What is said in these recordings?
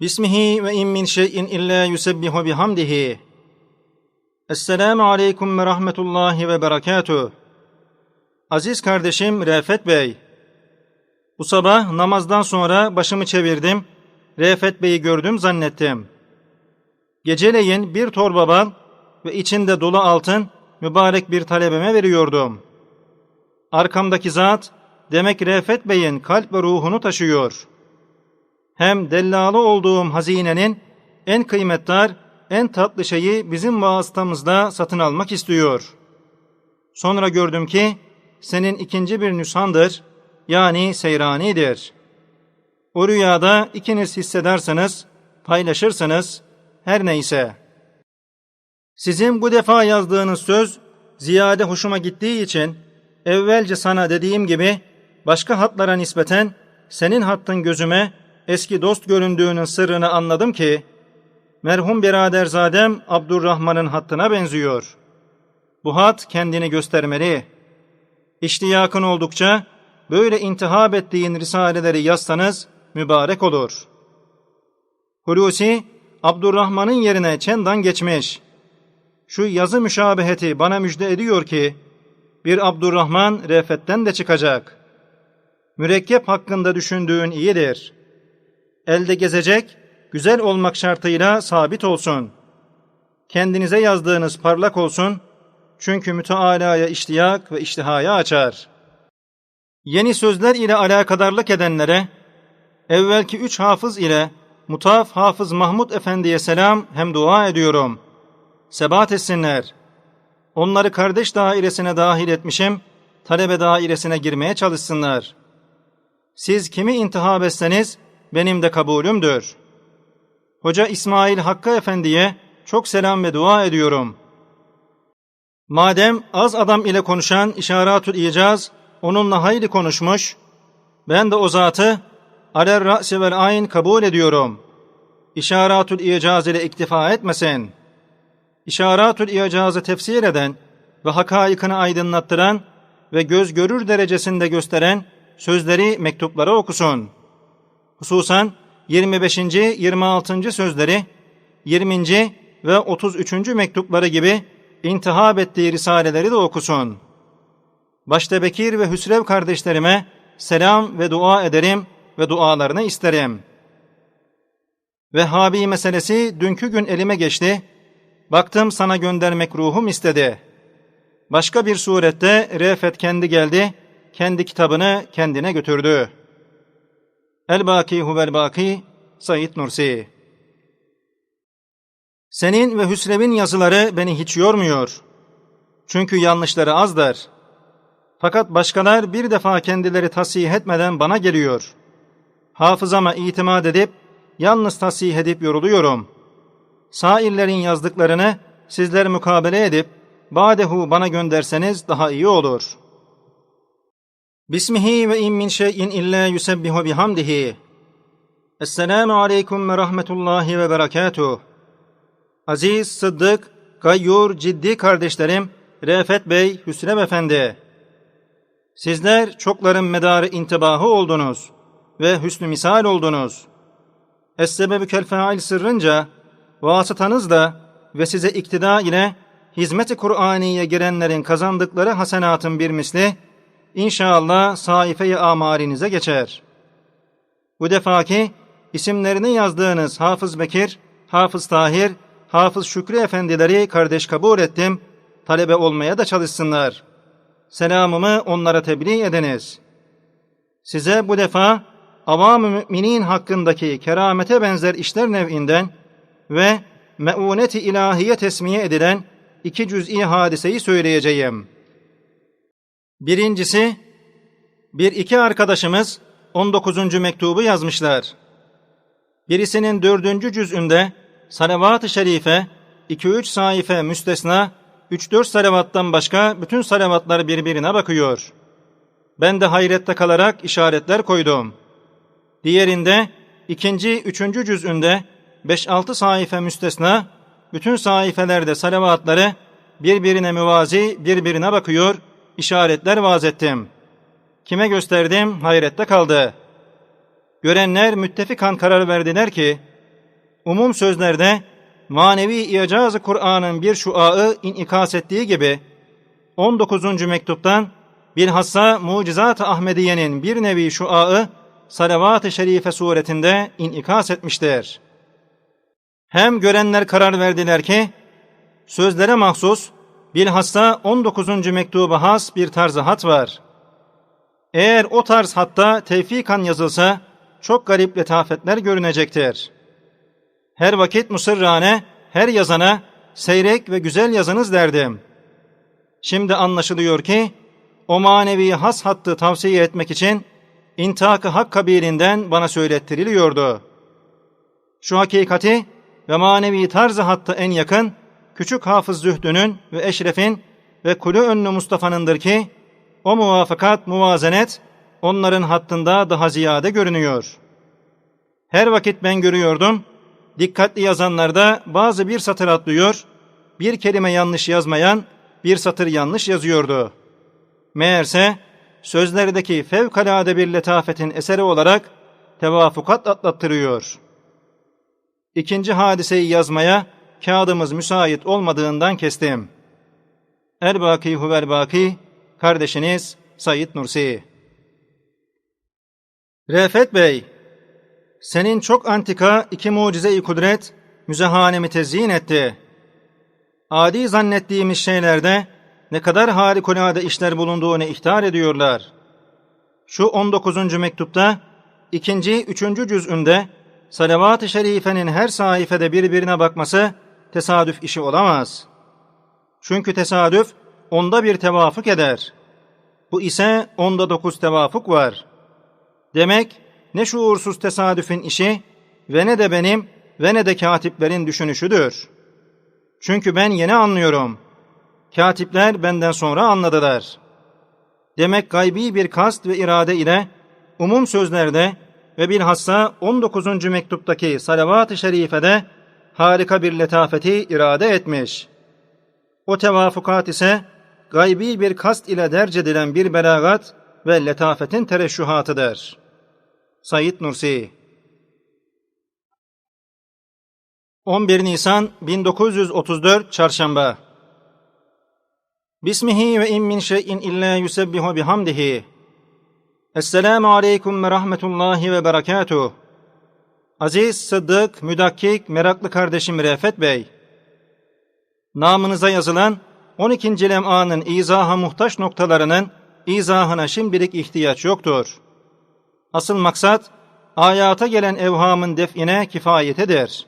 Bismihi ve in min şeyin illa yusebbihu bihamdihi. Esselamu aleyküm ve rahmetullahi ve berekatuh. Aziz kardeşim Refet Bey. Bu sabah namazdan sonra başımı çevirdim. Refet Bey'i gördüm zannettim. Geceleyin bir torba bal ve içinde dolu altın mübarek bir talebeme veriyordum. Arkamdaki zat demek Refet Bey'in kalp ve ruhunu taşıyor. Hem dellalı olduğum hazinenin en kıymetdar, en tatlı şeyi bizim vasıtamızda satın almak istiyor. Sonra gördüm ki senin ikinci bir nüshandır, yani seyranidir. O rüyada ikiniz hissederseniz, paylaşırsınız, her neyse. Sizin bu defa yazdığınız söz ziyade hoşuma gittiği için evvelce sana dediğim gibi başka hatlara nispeten senin hattın gözüme eski dost göründüğünün sırrını anladım ki merhum biraderzadem Abdurrahman'ın hattına benziyor. Bu hat kendini göstermeli. İştiyakın oldukça böyle intihab ettiğin risaleleri yazsanız mübarek olur. Hulusi Abdurrahman'ın yerine çendan geçmiş. Şu yazı müşabeheti bana müjde ediyor ki bir Abdurrahman refetten de çıkacak. Mürekkep hakkında düşündüğün iyidir. Elde gezecek, güzel olmak şartıyla sabit olsun. Kendinize yazdığınız parlak olsun. Çünkü mütealaya iştiyak ve iştihaya açar. Yeni sözler ile alakadarlık edenlere, evvelki üç hafız ile Mutaf Hafız Mahmud Efendi'ye selam hem dua ediyorum. Sebat etsinler. Onları kardeş dairesine dahil etmişim, talebe dairesine girmeye çalışsınlar. Siz kimi intihab etseniz benim de kabulümdür. Hoca İsmail Hakkı Efendi'ye çok selam ve dua ediyorum. Madem az adam ile konuşan işaratül icaz onunla hayli konuşmuş, ben de o zatı aler ra'si vel ayn kabul ediyorum. İşaratül icaz ile iktifa etmesin. İşaratül icazı tefsir eden ve hakaikını aydınlattıran ve göz görür derecesinde gösteren sözleri mektuplara okusun. Hususan 25. 26. sözleri, 20. ve 33. mektupları gibi intihab ettiği risaleleri de okusun. Başta Bekir ve Hüsrev kardeşlerime selam ve dua ederim ve dualarını isterim. Vehhabi meselesi dünkü gün elime geçti. Baktım sana göndermek ruhum istedi. Başka bir surette Refet kendi geldi, kendi kitabını kendine götürdü. El-Baki huvel Baki Said Nursi Senin ve Hüsrev'in yazıları beni hiç yormuyor. Çünkü yanlışları azdır. Fakat başkalar bir defa kendileri tasih etmeden bana geliyor. Hafızama itimat edip, yalnız tasih edip yoruluyorum. Sairlerin yazdıklarını sizler mukabele edip, badehu bana gönderseniz daha iyi olur. Bismihi ve in min şeyin illa yusebbihu bihamdihi. Esselamu aleyküm ve rahmetullahi ve berekatuh. Aziz, Sıddık, gayyur, ciddi kardeşlerim, Refet Bey, Hüsrev Efendi. Sizler çokların medarı intibahı oldunuz ve hüsnü misal oldunuz. Es-sebebü kel fail sırrınca vasıtanızla ve size iktida ile hizmet-i Kur'aniye girenlerin kazandıkları hasenatın bir misli inşallah sayfayı amarinize geçer. Bu defaki isimlerini yazdığınız Hafız Bekir, Hafız Tahir, Hafız Şükrü efendileri kardeş kabul ettim. Talebe olmaya da çalışsınlar. Selamımı onlara tebliğ ediniz. Size bu defa avam-ı müminin hakkındaki keramete benzer işler nev'inden ve meunet-i ilahiye tesmiye edilen iki cüz'i hadiseyi söyleyeceğim. Birincisi, bir iki arkadaşımız 19. mektubu yazmışlar. Birisinin dördüncü cüzünde salavat-ı şerife, 2-3 sayfe müstesna, 3-4 salavattan başka bütün salavatlar birbirine bakıyor. Ben de hayrette kalarak işaretler koydum. Diğerinde ikinci, üçüncü cüzünde 5-6 sayfe müstesna, bütün sayfelerde salavatları birbirine müvazi, birbirine bakıyor, işaretler vaz ettim. Kime gösterdim, hayrette kaldı. Görenler müttefikan karar verdiler ki, umum sözlerde manevi icazı Kur'an'ın bir şuağı inikas ettiği gibi 19. mektuptan bilhassa Mucizat-ı Ahmediye'nin bir nevi şuağı salavat-ı şerife suretinde inikas etmiştir. Hem görenler karar verdiler ki sözlere mahsus bilhassa 19. mektuba has bir tarzı hat var. Eğer o tarz hatta tevfikan yazılsa çok garip letafetler görünecektir. Her vakit musırrane, her yazana seyrek ve güzel yazınız derdim. Şimdi anlaşılıyor ki o manevi has hattı tavsiye etmek için intak-ı hak kabilinden bana söylettiriliyordu. Şu hakikati ve manevi tarzı hattı en yakın küçük Hafız Zühdü'nün ve Eşref'in ve kulü önlü Mustafa'nındır ki o muvafakat, muvazenet onların hattında daha ziyade görünüyor. Her vakit ben görüyordum, dikkatli yazanlarda bazı bir satır atlıyor, bir kelime yanlış yazmayan bir satır yanlış yazıyordu. Meğerse sözlerdeki fevkalade bir letafetin eseri olarak tevafukat atlattırıyor. İkinci hadiseyi yazmaya kağıdımız müsait olmadığından kestim. Erbaki huvel baki, kardeşiniz Sayit Nursi. Refet Bey, senin çok antika iki mucize-i kudret müzehanemi tezyin etti. Adi zannettiğimiz şeylerde ne kadar harikulade işler bulunduğunu ihtar ediyorlar. Şu 19. mektupta ikinci, üçüncü cüz'ünde salavat-ı şerifenin her sayfede birbirine bakması tesadüf işi olamaz. Çünkü tesadüf onda bir tevafuk eder. Bu ise onda dokuz tevafuk var. Demek ne şuursuz tesadüfün işi ve ne de benim ve ne de katiplerin düşünüşüdür. Çünkü ben yeni anlıyorum. Katipler benden sonra anladılar. Demek gaybi bir kast ve irade ile umum sözlerde ve bilhassa 19. mektuptaki salavat-ı şerifede harika bir letafeti irade etmiş. O tevafukat ise gaybi bir kast ile derc edilen bir belagat ve letafetin tereşühatıdır. Said Nursi 11 Nisan 1934 Çarşamba Bismihi ve in min şeyin illa yusebbihu bihamdihi Esselamu aleyküm ve rahmetullahi ve berekatuhu Aziz, sıddık, müdakkik, meraklı kardeşim Refet Bey, namınıza yazılan 12. lem'anın izaha muhtaç noktalarının izahına şimdilik ihtiyaç yoktur. Asıl maksat, ayata gelen evhamın define kifayetedir.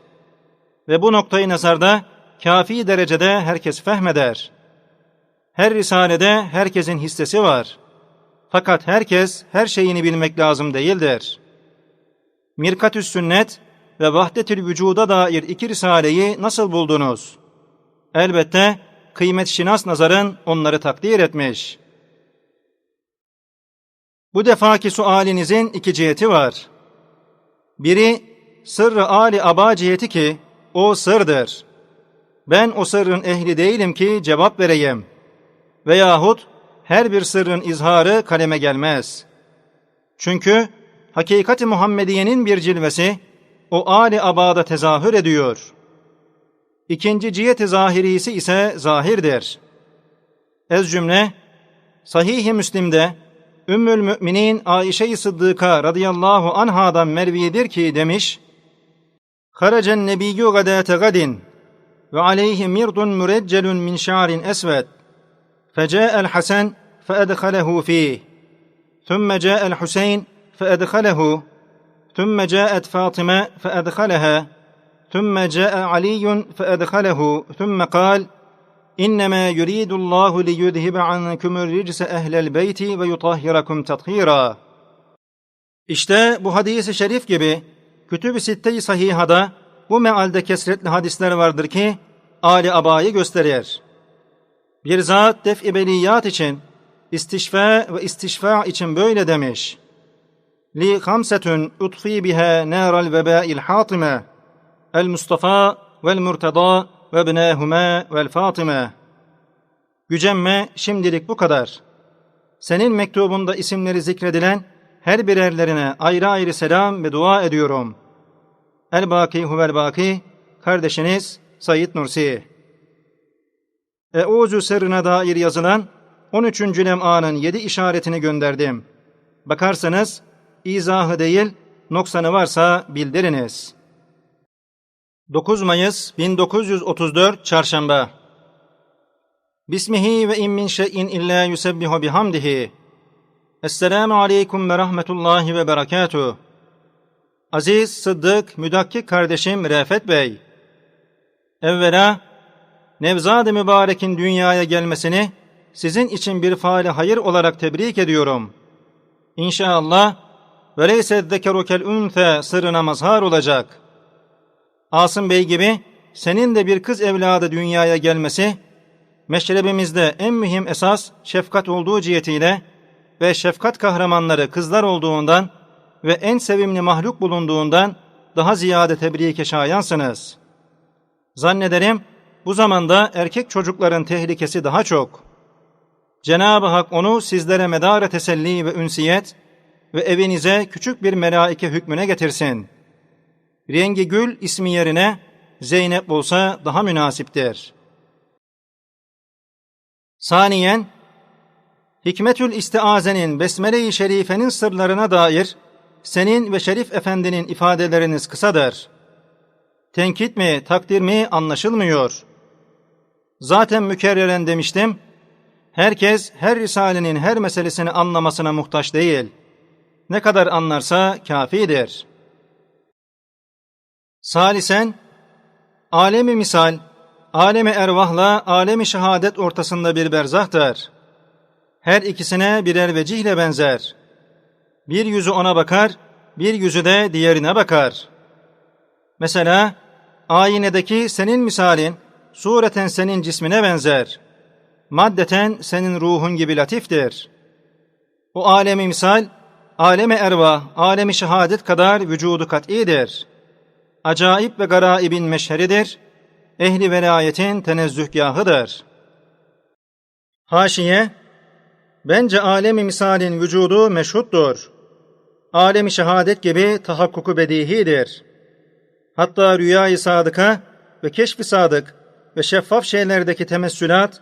Ve bu noktayı nazarda kafi derecede herkes fehmeder. Her risalede herkesin hissesi var. Fakat herkes her şeyini bilmek lazım değildir.'' Mirkatüs Sünnet ve Vahdetül Vücuda dair iki risaleyi nasıl buldunuz? Elbette kıymet şinas nazarın onları takdir etmiş. Bu defaki sualinizin iki ciheti var. Biri sırrı Ali Aba ciheti ki o sırdır. Ben o sırrın ehli değilim ki cevap vereyim. Veyahut her bir sırrın izharı kaleme gelmez. Çünkü hakikati Muhammediye'nin bir cilvesi o âli abada tezahür ediyor. İkinci ciheti zahirisi ise zahirdir. Ez cümle, Sahih-i Müslim'de Ümmül Müminin Ayşe-i Sıddıka radıyallahu anhadan mervidir ki demiş, Haracen nebiyyü gadâte gadin ve aleyhi mirdun müreccelun min şa'rin esved فجاء الحسن فأدخله فيه ثم جاء الحسين فأدخله ثم جاءت فاطمة فأدخلها ثم جاء علي فأدخله ثم قال إنما يريد الله ليذهب عنكم الرجس أهل البيت ويطهركم تطهيرا İşte bu hadisi şerif gibi Kütüb-i Sitte-i Sahiha'da bu mealde kesretli hadisler vardır ki Ali Aba'yı gösterir. Bir zat def-i beliyat için, istişfa ve istişfa için böyle demiş. لي خمسة أطفي بها نار الوباء الحاطمة المصطفى والمرتضى وابناهما والفاطمة Gücenme şimdilik bu kadar. Senin mektubunda isimleri zikredilen her birerlerine ayrı ayrı selam ve dua ediyorum. El Baki Huvel Baki, kardeşiniz Said Nursi. Euzu sırrına dair yazılan 13. lem'anın 7 işaretini gönderdim. Bakarsanız izahı değil, noksanı varsa bildiriniz. 9 Mayıs 1934 Çarşamba Bismihi ve in min şeyin illa yusebbihu bihamdihi. Esselamu aleyküm ve rahmetullahi ve berekatuhu. Aziz, Sıddık, Müdakkik kardeşim Refet Bey. Evvela, Nevzad-ı Mübarek'in dünyaya gelmesini sizin için bir faali hayır olarak tebrik ediyorum. İnşallah, ve leyse zekerukel ünfe sırrına mazhar olacak. Asım Bey gibi senin de bir kız evladı dünyaya gelmesi, meşrebimizde en mühim esas şefkat olduğu cihetiyle ve şefkat kahramanları kızlar olduğundan ve en sevimli mahluk bulunduğundan daha ziyade tebrike şayansınız. Zannederim bu zamanda erkek çocukların tehlikesi daha çok. Cenab-ı Hak onu sizlere medar teselli ve ünsiyet ve evinize küçük bir melaike hükmüne getirsin. Rengi Gül ismi yerine Zeynep olsa daha münasiptir. Saniyen, Hikmetül İstiaze'nin Besmele-i Şerife'nin sırlarına dair senin ve Şerif Efendi'nin ifadeleriniz kısadır. Tenkit mi, takdir mi anlaşılmıyor. Zaten mükerreren demiştim, herkes her risalenin her meselesini anlamasına muhtaç değil. Ne kadar anlarsa kafidir. Salisen, alemi misal, alemi ervahla alemi şehadet ortasında bir berzahtır. Her ikisine birer vecihle benzer. Bir yüzü ona bakar, bir yüzü de diğerine bakar. Mesela aynedeki senin misalin sureten senin cismine benzer. Maddeten senin ruhun gibi latiftir. O alemi misal, aleme ervah, alemi şehadet kadar vücudu kat'idir. Acayip ve garaibin meşheridir. Ehli velayetin tenezzühgahıdır. Haşiye, Bence alemi misalin vücudu meşhuttur. Alemi şehadet gibi tahakkuku bedihidir. Hatta rüyayı sadıka ve keşfi sadık ve şeffaf şeylerdeki temessülat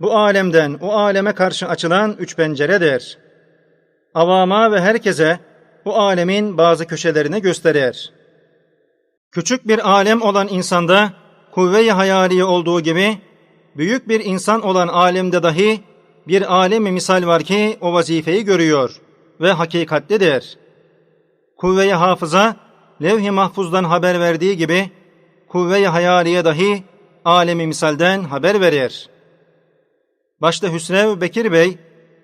bu alemden o aleme karşı açılan üç penceredir. Avama ve herkese bu alemin bazı köşelerini gösterir. Küçük bir alem olan insanda kuvve-i hayaliye olduğu gibi büyük bir insan olan alemde dahi bir alemi misal var ki o vazifeyi görüyor ve hakikatlidir. Kuvve-i hafıza, levh-i mahfuzdan haber verdiği gibi, kuvve-i hayaliye dahi alemi misalden haber verir. Başta Hüsrev Bekir Bey,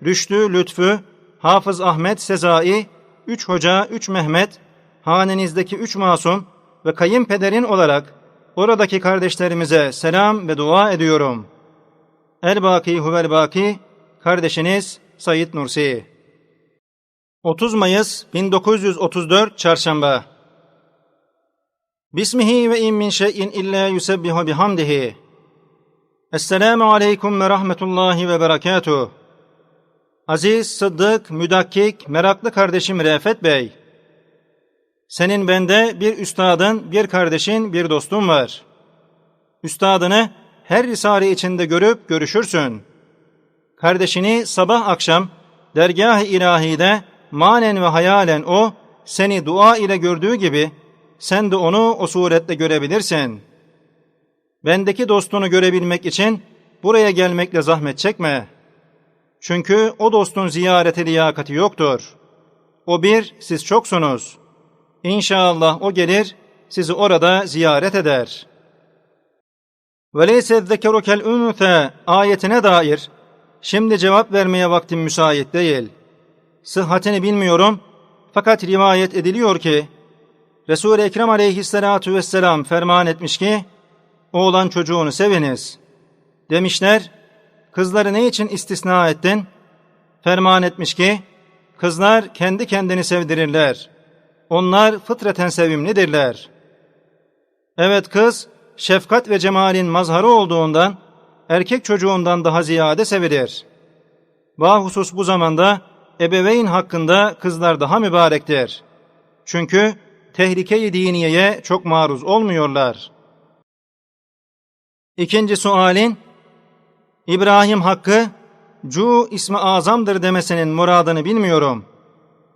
Rüştü Lütfü, Hafız Ahmet Sezai, üç hoca, üç Mehmet, hanenizdeki üç masum ve kayınpederin olarak oradaki kardeşlerimize selam ve dua ediyorum. El-Baki kardeşiniz Sayit Nursi. 30 Mayıs 1934 Çarşamba Bismihi ve in min şeyin illa yusebbihu bihamdihi. Esselamu aleyküm ve rahmetullahi ve berekatuh. Aziz, Sıddık, Müdakkik, meraklı kardeşim Refet Bey. Senin bende bir üstadın, bir kardeşin, bir dostun var. Üstadını her risale içinde görüp görüşürsün.'' kardeşini sabah akşam dergah-ı ilahide manen ve hayalen o seni dua ile gördüğü gibi sen de onu o surette görebilirsin. Bendeki dostunu görebilmek için buraya gelmekle zahmet çekme. Çünkü o dostun ziyareti liyakati yoktur. O bir, siz çoksunuz. İnşallah o gelir, sizi orada ziyaret eder. وَلَيْسَ الذَّكَرُ كَالْاُنْثَى ayetine dair Şimdi cevap vermeye vaktim müsait değil. Sıhhatini bilmiyorum fakat rivayet ediliyor ki Resul-i Ekrem aleyhissalatu vesselam ferman etmiş ki oğlan çocuğunu seviniz. Demişler kızları ne için istisna ettin? Ferman etmiş ki kızlar kendi kendini sevdirirler. Onlar fıtraten sevimlidirler. Evet kız şefkat ve cemalin mazharı olduğundan erkek çocuğundan daha ziyade sevilir. Bahusus bu zamanda ebeveyn hakkında kızlar daha mübarektir. Çünkü tehlike-i diniyeye çok maruz olmuyorlar. İkinci sualin, İbrahim Hakkı, Cu ismi azamdır demesinin muradını bilmiyorum.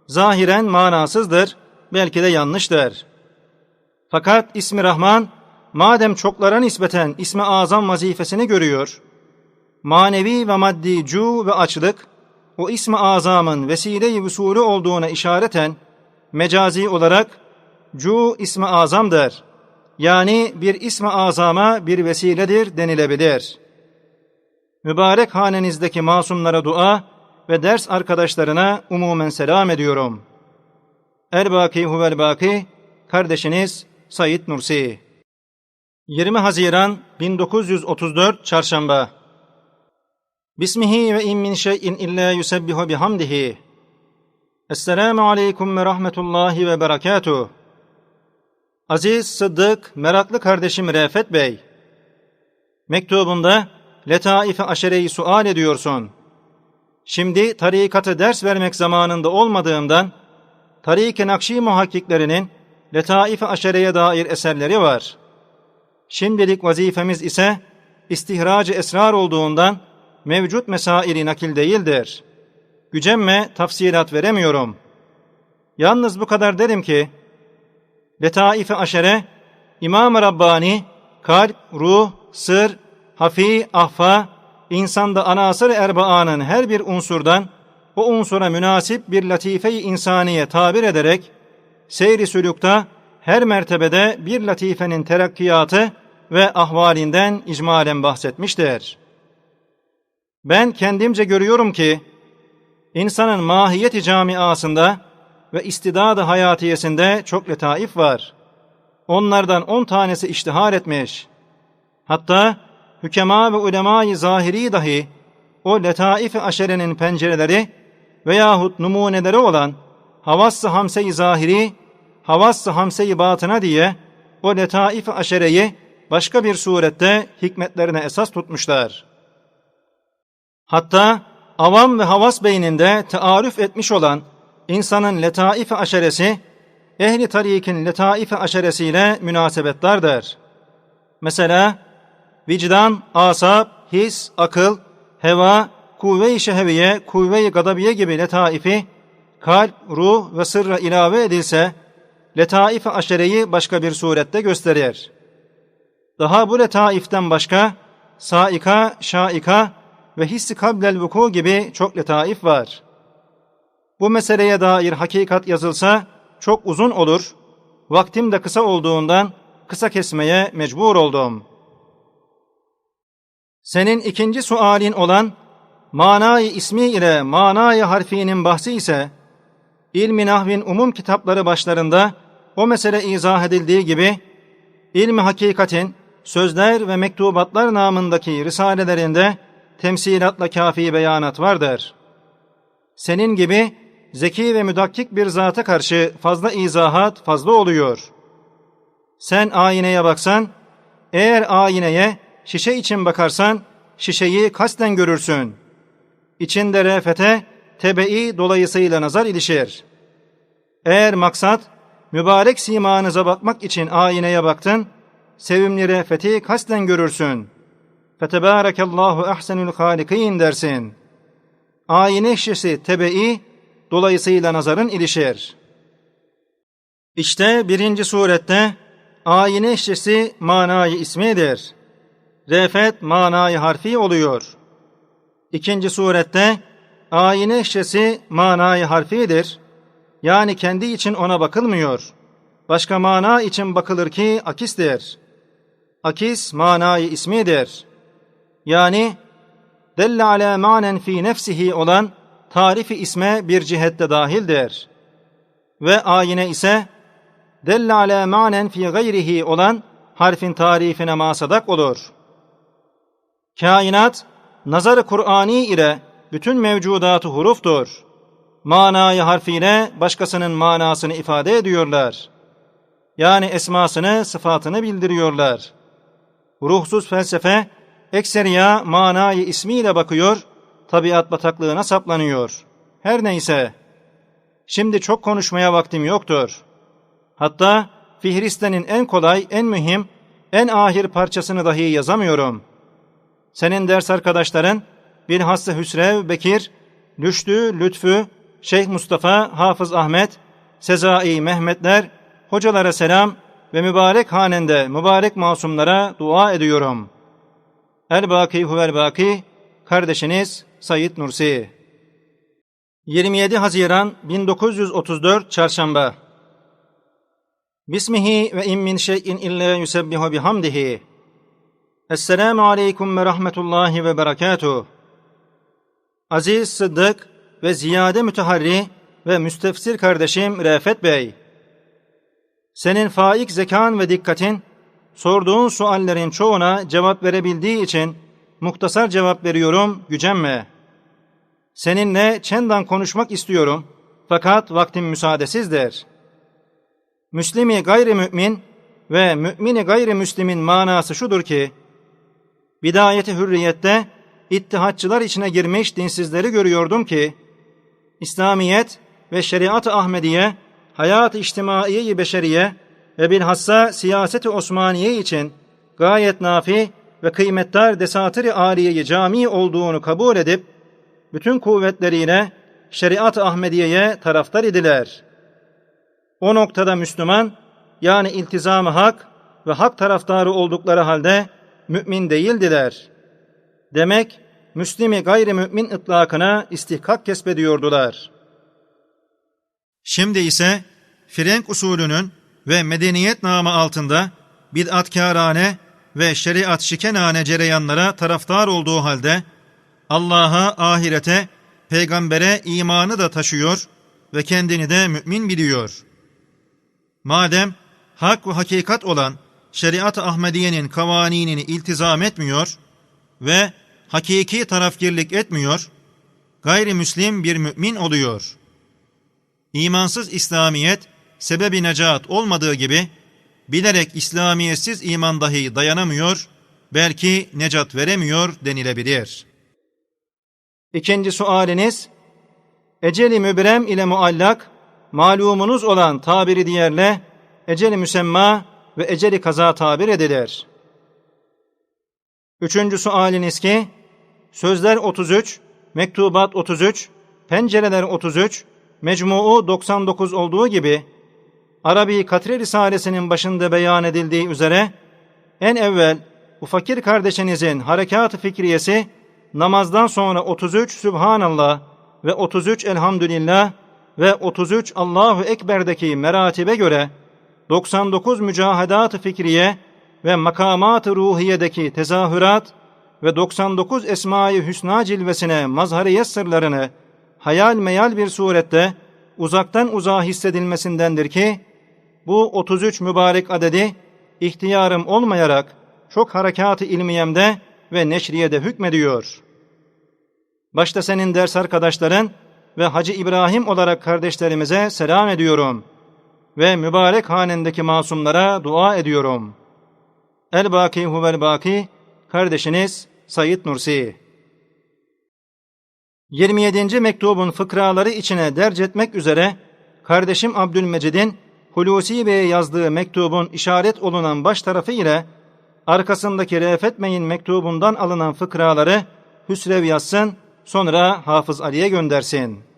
Zahiren manasızdır, belki de yanlıştır. Fakat ismi Rahman, madem çoklara nispeten ismi azam vazifesini görüyor, manevi ve maddi cu ve açlık, o ismi azamın vesile-i vusulü olduğuna işareten, mecazi olarak cu ismi azamdır. Yani bir ismi azama bir vesiledir denilebilir. Mübarek hanenizdeki masumlara dua ve ders arkadaşlarına umumen selam ediyorum. Erbaki huvel baki, kardeşiniz Sayit Nursi. 20 Haziran 1934 Çarşamba Bismihi ve in şeyin illa yusebbihu bihamdihi. Esselamu aleyküm ve rahmetullahi ve berekatuh. Aziz Sıddık, meraklı kardeşim Refet Bey. Mektubunda Letaif-i Aşere'yi sual ediyorsun. Şimdi tarikatı ders vermek zamanında olmadığımdan, Tarik-i Nakşi muhakkiklerinin Letaif-i Aşere'ye dair eserleri var. Şimdilik vazifemiz ise istihrac esrar olduğundan mevcut mesaili nakil değildir. Gücemme tafsilat veremiyorum. Yalnız bu kadar derim ki, Letaif-i Aşere, İmam-ı Rabbani, kalp, ruh, sır, hafi, ahfa, insanda anasır erbaanın her bir unsurdan o unsura münasip bir latife-i insaniye tabir ederek seyri sülükta her mertebede bir latifenin terakkiyatı ve ahvalinden icmalen bahsetmiştir. Ben kendimce görüyorum ki insanın mahiyeti camiasında ve istidadı hayatiyesinde çok letaif var. Onlardan on tanesi iştihar etmiş. Hatta hükema ve ulemayı zahiri dahi o letaif-i aşerenin pencereleri veyahut numuneleri olan havas-ı hamse-i zahiri, havas-ı hamse-i batına diye o letaif-i aşereyi başka bir surette hikmetlerine esas tutmuşlar. Hatta avam ve havas beyninde taarruf etmiş olan insanın letaif-i aşeresi, ehli tarikin letaif-i aşeresiyle münasebetlerdir. Mesela vicdan, asap, his, akıl, heva, kuvve-i şehviye, kuvve-i gadabiye gibi letaifi, kalp, ruh ve sırra ilave edilse, letaif-i aşereyi başka bir surette gösterir. Daha bu letaiften başka, saika, şaika ve hissi kablel vuku gibi çok letaif var. Bu meseleye dair hakikat yazılsa çok uzun olur, vaktim de kısa olduğundan kısa kesmeye mecbur oldum.'' Senin ikinci sualin olan manayı ismi ile manayı harfinin bahsi ise ilmi nahvin umum kitapları başlarında o mesele izah edildiği gibi ilmi hakikatin sözler ve mektubatlar namındaki risalelerinde temsilatla kafi beyanat vardır. Senin gibi zeki ve müdakkik bir zata karşı fazla izahat fazla oluyor. Sen ayneye baksan, eğer ayneye şişe için bakarsan şişeyi kasten görürsün. İçinde refete tebe'i dolayısıyla nazar ilişir. Eğer maksat mübarek simanıza bakmak için ayneye baktın, sevimli refeti kasten görürsün. Fetebârekallahu ahsenül hâlikîn dersin. Ayine şişesi tebe'i dolayısıyla nazarın ilişir. İşte birinci surette ayine şişesi manayı ismidir refet manayı harfi oluyor. İkinci surette ayine eşyesi manayı harfidir. Yani kendi için ona bakılmıyor. Başka mana için bakılır ki akistir. Akis manayı ismidir. Yani delle ala manen fi nefsihi olan tarifi isme bir cihette dahildir. Ve ayine ise delle ala manen fi gayrihi olan harfin tarifine masadak olur.'' Kainat, nazarı Kur'ani ile bütün mevcudatı huruftur. Manayı harfiyle başkasının manasını ifade ediyorlar. Yani esmasını, sıfatını bildiriyorlar. Ruhsuz felsefe, ekseriya manayı ismiyle bakıyor, tabiat bataklığına saplanıyor. Her neyse, şimdi çok konuşmaya vaktim yoktur. Hatta Fihriste'nin en kolay, en mühim, en ahir parçasını dahi yazamıyorum. Senin ders arkadaşların bilhassa Hüsrev, Bekir, Lüştü, Lütfü, Şeyh Mustafa, Hafız Ahmet, Sezai Mehmetler, hocalara selam ve mübarek hanende mübarek masumlara dua ediyorum. El-Baki Huvel-Baki, kardeşiniz Sayit Nursi. 27 Haziran 1934 Çarşamba Bismihi ve in min şeyin illa yusebbihu bihamdihi. Esselamu aleyküm ve rahmetullahi ve berekatuh. Aziz Sıddık ve ziyade müteharri ve müstefsir kardeşim Refet Bey. Senin faik zekan ve dikkatin, sorduğun suallerin çoğuna cevap verebildiği için muhtasar cevap veriyorum, gücenme. Seninle çendan konuşmak istiyorum fakat vaktim müsaadesizdir. Müslimi gayrimümin ve mümini gayrimüslimin manası şudur ki, bidayeti hürriyette ittihatçılar içine girmiş dinsizleri görüyordum ki, İslamiyet ve şeriat-ı Ahmediye, hayat-ı içtimaiye beşeriye ve bilhassa siyaset-i Osmaniye için gayet nafi ve kıymetdar desatır-ı aliyeyi cami olduğunu kabul edip, bütün kuvvetleriyle şeriat-ı Ahmediye'ye taraftar idiler. O noktada Müslüman, yani iltizamı hak ve hak taraftarı oldukları halde mümin değildiler. Demek Müslimi gayrimümin ıtlakına istihkak kesbediyordular. Şimdi ise Frenk usulünün ve medeniyet namı altında bid'atkârane ve şeriat şikenane cereyanlara taraftar olduğu halde Allah'a, ahirete, peygambere imanı da taşıyor ve kendini de mümin biliyor. Madem hak ve hakikat olan şeriat-ı Ahmediye'nin kavaninini iltizam etmiyor ve hakiki tarafgirlik etmiyor, gayrimüslim bir mümin oluyor. İmansız İslamiyet, sebebi necat olmadığı gibi, bilerek İslamiyetsiz iman dahi dayanamıyor, belki necat veremiyor denilebilir. İkinci sualiniz, eceli mübrem ile muallak, malumunuz olan tabiri diğerle, eceli müsemma ve eceli kaza tabir edilir. Üçüncü sualiniz ki, Sözler 33, Mektubat 33, Pencereler 33, Mecmuu 99 olduğu gibi Arabi Katre Risalesi'nin başında beyan edildiği üzere en evvel bu fakir kardeşinizin harekat-ı fikriyesi namazdan sonra 33 Sübhanallah ve 33 Elhamdülillah ve 33 Allahu Ekber'deki meratibe göre 99 mücahedat-ı fikriye ve makamat-ı ruhiyedeki tezahürat ve 99 Esma-i Hüsna cilvesine mazhariye sırlarını hayal meyal bir surette uzaktan uzağa hissedilmesindendir ki bu 33 mübarek adedi ihtiyarım olmayarak çok harekat-ı ilmiyemde ve neşriyede hükmediyor. Başta senin ders arkadaşların ve Hacı İbrahim olarak kardeşlerimize selam ediyorum ve mübarek hanendeki masumlara dua ediyorum. El-Baki huvel-Baki kardeşiniz Sayit Nursi 27. mektubun fıkraları içine derc etmek üzere kardeşim Abdülmecid'in Hulusi Bey'e yazdığı mektubun işaret olunan baş tarafı ile arkasındaki Refet mektubundan alınan fıkraları Hüsrev yazsın, sonra Hafız Ali'ye göndersin.''